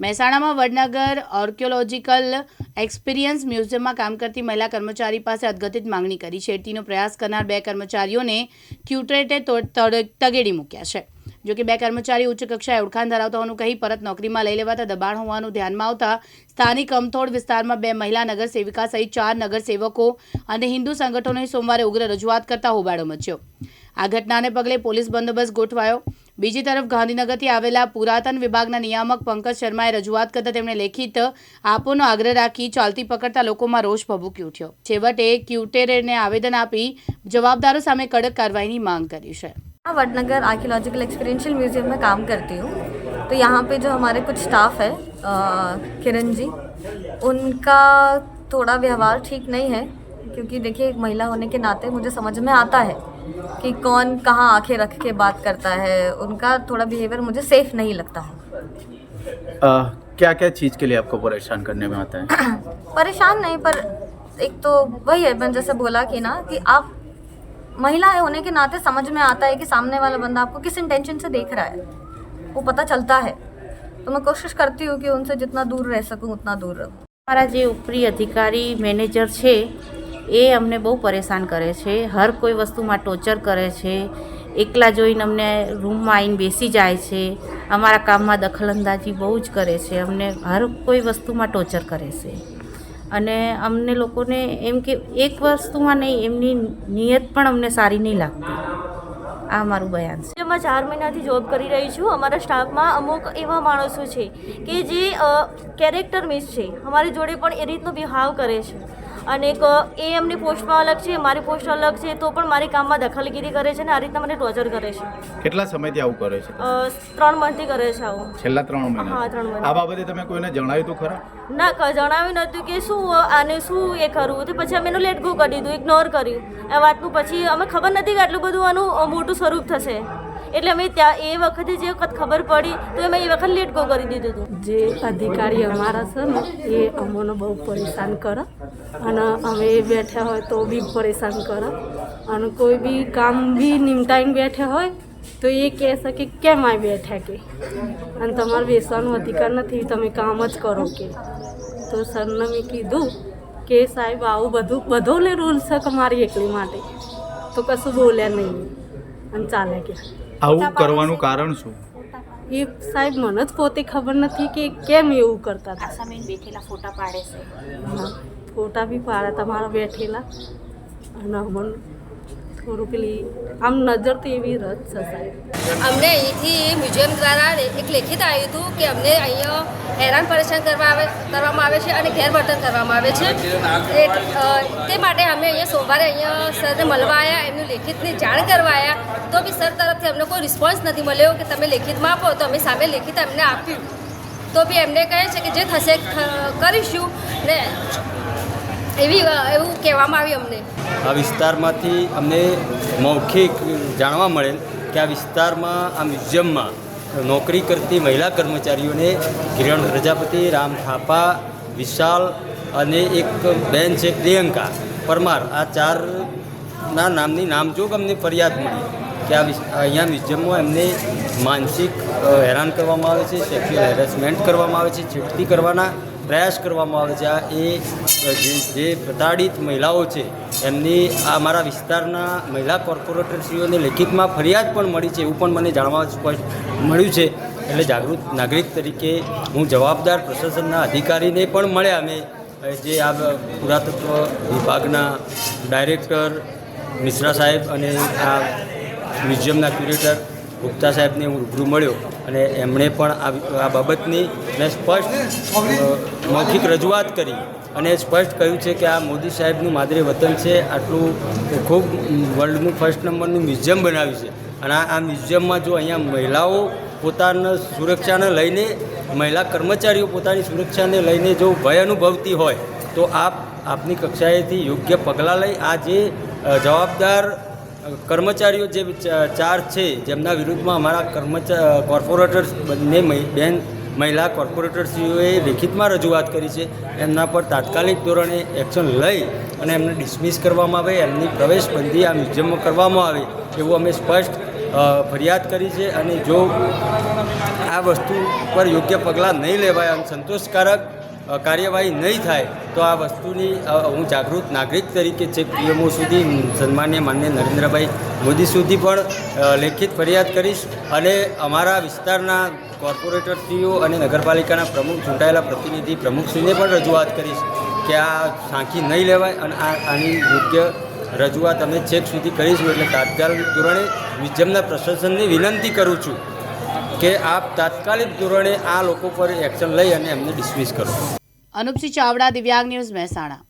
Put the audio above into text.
મહેસાણામાં Vadnagar archaeological experience મ્યુઝિયમમાં કામ કરતી મહિલા કર્મચારી પાસે અદગતિત માંગણી કરી છેડતીનો પ્રયાસ કરનાર બે કર્મચારીઓને ક્યુટરેટે તગેડી મૂક્યા છે. જો કે બે કર્મચારી ઉચ્ચ કક્ષાએ ઓળખાણ ધરાવતા હોવાનું કહી પરત નોકરીમાં લઈ લેવાતા દબાણ હોવાનું ધ્યાનમાં આવતા સ્થાનિક અમથોડ વિસ્તારમાં બે મહિલા નગર સેવિકા સહિત ચાર નગરસેવકો અને હિન્દુ સંગઠનોએ સોમવારે ઉગ્ર રજૂઆત કરતા હોબાળો મચ્યો. આ ઘટનાને પગલે પોલીસ બંદોબસ્ત ગોઠવાયો. બીજી તરફ ગાંધીનગરથી આવેલા પુરાતન વિભાગના નિયામક પંકજ શર્માએ રજૂઆત કરતા તેમણે લેખિત આપોનો આગ્રહ રાખી ચાલતી પકડતા લોકોમાં રોષ ભભૂકી ઉઠ્યો છેવટે ક્યુટેરેને આવેદન આપી જવાબદારો સામે કડક કાર્યવાહીની માંગ કરી છે मैं वडनगर आर्कियोलॉजिकल एक्सपीरियंशियल म्यूजियम में काम करती हूँ तो यहाँ पे जो हमारे कुछ स्टाफ है अ, किरण जी उनका थोड़ा व्यवहार ठीक नहीं है क्योंकि देखिए एक महिला होने के नाते मुझे समझ में आता है कि कौन कहाँ आंखें रख के बात करता है उनका थोड़ा बिहेवियर मुझे सेफ नहीं लगता है क्या क्या चीज़ के लिए आपको परेशान करने में आता है परेशान नहीं पर एक तो वही है मैंने जैसे बोला कि ना कि आप महिला है होने के नाते समझ में आता है कि सामने वाला बंदा आपको किस इंटेंशन से देख रहा है वो पता चलता है तो मैं कोशिश करती हूँ कि उनसे जितना दूर रह सकूँ उतना दूर रहूँ અમારા જે ઉપરી અધિકારી મેનેજર છે એ અમને બહુ પરેશાન કરે છે. હર કોઈ વસ્તુમાં ટોર્ચર કરે છે. એકલા જોઈને અમને રૂમમાં આવીને બેસી જાય છે. અમારા કામમાં દખલંદાજી બહુ જ કરે છે. અમને હર કોઈ વસ્તુમાં ટોર્ચર કરે છે. અને અમને લોકોને એમ કે એક વસ્તુમાં નહીં, એમની નિયત પણ અમને સારી નહીં લાગતી. આ મારું બયાન છે. જેમાં ચાર મહિનાથી જોબ કરી રહી છું. અમારા સ્ટાફમાં અમુક એવા માણસો છે કે જે કેરેક્ટર મિસ છે. અમારી જોડે પણ એ રીતનો બિહાવ કરે છે. અને એક એ એમની પોસ્ટમાં અલગ છે મારી પોસ્ટ અલગ છે તો પણ મારી કામમાં દખલગીરી કરે છે અને આ રીતના મને ટોર્ચર કરે છે. કેટલા સમયથી આવું કરે છે? ત્રણ મંથથી કરે છે આવું. છેલ્લા ત્રણ હા, ત્રણ મહિના. આ બાબતે તમે કોઈને જણાવ્યું હતું ખરા? ના જણાવ્યું નહોતું કે શું આને શું એ કરવું તો પછી અમે એનું લેટ ગો કરી દીધું ઇગ્નોર કર્યું. આ વાતનું પછી અમે ખબર નથી કે આટલું બધું આનું મોટું સ્વરૂપ થશે. એટલે અમે ત્યાં એ વખતે જે વખત ખબર પડી, તો અમે એ વખત લેટ ગો કરી દીધું હતું. જે અધિકારી અમારા છે ને, એ અમોને બહુ પરેશાન કરે. અને અમે બેઠા હોય તો બી પરેશાન કરે. અને કોઈ બી કામ બી નિમટાઈને બેઠા હોય, તો એ કહે છે કે કેમ આ બેઠા કે? અને તમારે બેસવાનો અધિકાર નથી, તમે કામ જ કરો કે. તો સરને મેં કીધું કે સાહેબ, આવું બધું બધોને રૂલ્સ છે કે મારી એકલી માટે. તો કશું બોલ્યા નહીં. અને ચાલે કે આવું કરવાનું કારણ શું? એ સાહેબ મને જ પોતે ખબર નથી કે કેમ એવું કરતા હતા. સામે બેઠેલા ફોટા પાડે છે. હા, ફોટા બી પાડે તમારા બેઠેલા. અને અમને થોડું પેલી આમ નજર તો એવી રદ છે સાહેબ. અમને અહીંથી મ્યુઝિયમ દ્વારા એક લેખિત આવ્યું હતું કે અમને અહીંયા હેરાન પરેશાન કરવા આવે કરવામાં આવે છે અને ગેરવર્તન કરવામાં આવે છે. તે માટે અમે અહીંયા સોમવારે અહીંયા સરને મળવા આવ્યા એમનું લેખિતની જાણ કરવા આવ્યા તો બી સર તરફથી અમને કોઈ રિસ્પોન્સ નથી મળ્યો કે તમે લેખિતમાં આપો, તો અમે સામે લેખિત એમને આપ્યું. તો બી એમને કહે છે કે જે થશે કરીશું ને એવી, એવું કહેવામાં આવ્યું અમને. આ વિસ્તારમાંથી અમને મૌખિક જાણવા મળેલ કે આ વિસ્તારમાં, આ મ્યુઝિયમમાં નોકરી કરતી મહિલા કર્મચારીઓને કિરણ પ્રજાપતિ, રામ થાપા, વિશાલ અને એક બેન છે પ્રિયંકા પરમાર. આ ચારના નામની નામજોગ અમને ફરિયાદ મળી. કે આ અહીંયા મ્યુઝિયમમાં એમને માનસિક હેરાન કરવામાં આવે છે સેક્સ્યુઅલ હેરેસમેન્ટ કરવામાં આવે છે છેડતી કરવાના પ્રયાસ કરવામાં આવે છે. આ એ જે પ્રતાડિત મહિલાઓ છે, એમની આ અમારા વિસ્તારના મહિલા કોર્પોરેટરશ્રીઓને લેખિતમાં ફરિયાદ પણ મળી છે એવું પણ મને જાણવા સ્પષ્ટ મળ્યું છે. એટલે જાગૃત નાગરિક તરીકે હું જવાબદાર પ્રશાસનના અધિકારીને પણ મળ્યા. અમે જે આ પુરાતત્વ વિભાગના ડાયરેક્ટર મિશ્રા સાહેબ અને આ મ્યુઝિયમના ક્યુરેટર ગુપ્તા સાહેબને હું રૂબરૂ મળ્યો અને એમણે પણ આ બાબતની મેં સ્પષ્ટ મૌખિક રજૂઆત કરી અને સ્પષ્ટ કહ્યું છે કે આ મોદી સાહેબનું માદરે વતન છે. આટલું ખૂબ વર્લ્ડનું ફર્સ્ટ નંબરનું મ્યુઝિયમ બનાવ્યું છે. અને આ મ્યુઝિયમમાં જો અહીંયા મહિલાઓ પોતાના સુરક્ષાને લઈને, મહિલા કર્મચારીઓ પોતાની સુરક્ષાને લઈને જો ભય અનુભવતી હોય, તો આપ, આપની કક્ષાએથી યોગ્ય પગલાં લઈ આ જે જવાબદાર કર્મચારીઓ જે ચાર છે, જેમના વિરુદ્ધમાં અમારા કર્મચા, કોર્પોરેટર્સ બંને બેન મહિલા કોર્પોરેટરશ્રીઓએ લેખિતમાં રજૂઆત કરી છે, એમના પર તાત્કાલિક ધોરણે એક્શન લઈ અને એમને ડિસમિસ કરવામાં આવે, એમની પ્રવેશબંધી આ મ્યુઝિયમમાં કરવામાં આવે, એવું અમે સ્પષ્ટ ફરિયાદ કરી છે અને જો આ વસ્તુ પર યોગ્ય પગલાં નહીં લેવાય અને સંતોષકારક કાર્યવાહી નહીં થાય, તો આ વસ્તુની હું જાગૃત નાગરિક તરીકે છેક પીએમઓ સુધી સન્માન્ય માન્ય નરેન્દ્રભાઈ મોદી સુધી પણ લેખિત ફરિયાદ કરીશ અને અમારા વિસ્તારના કોર્પોરેટરશ્રીઓ અને નગરપાલિકાના પ્રમુખ, ચૂંટાયેલા પ્રતિનિધિ પ્રમુખશ્રીને પણ રજૂઆત કરીશ કે આ સાંખી નહીં લેવાય અને આ, આની યોગ્ય રજૂઆત અમે છેક સુધી કરીશું. એટલે તાત્કાલિક ધોરણે મ્યુઝિયમના પ્રશાસનને વિનંતી કરું છું. કે આપ તાત્કાલિક ધોરણે આ લોકો પર એક્શન લઈ અને એમને ડિસમિસ કરો. અનુપસિંહ ચાવડા, દિવ્યાંગ ન્યૂઝ મહેસાણા.